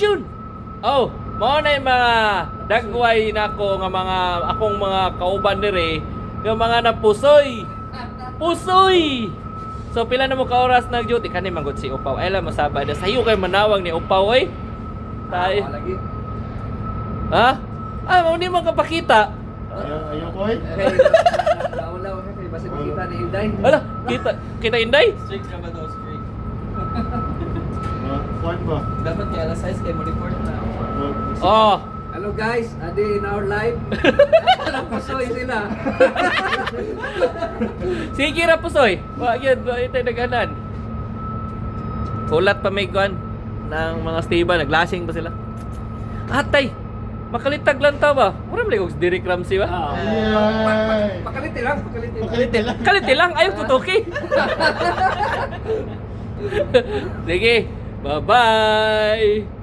action! Oh, mao na yung mga dagway nako nga mga akong mga kauban dire, yung mga napusoy. Pusoy! So pila na mo ka oras nag-duty kani manggod si Upaw. Ay lang masabay na sayo kay manawag ni Upaw oy. Tay. Ha? Ay, mo ni mo kapakita. Ayaw, ayaw ko eh. Ka kay basta makita ni Inday. Wala, kita kita Inday. Strict ka ba daw, ba? Dapat kaya alas 6 kayo mo report na. Oh, Hello guys, adi in our live. Alam ko soy sila. sige ra pusoy. Wa gyud wa ite naganan. Kulat pa may kwan ng mga stable, naglasing pa sila. Atay, makalitag lang ta ba? Mura man og Derek Ramsey ba? Yay! Pakaliti lang, pakaliti lang. Pakalite lang. Kaliti lang, ayaw tutuki. Sige, bye-bye.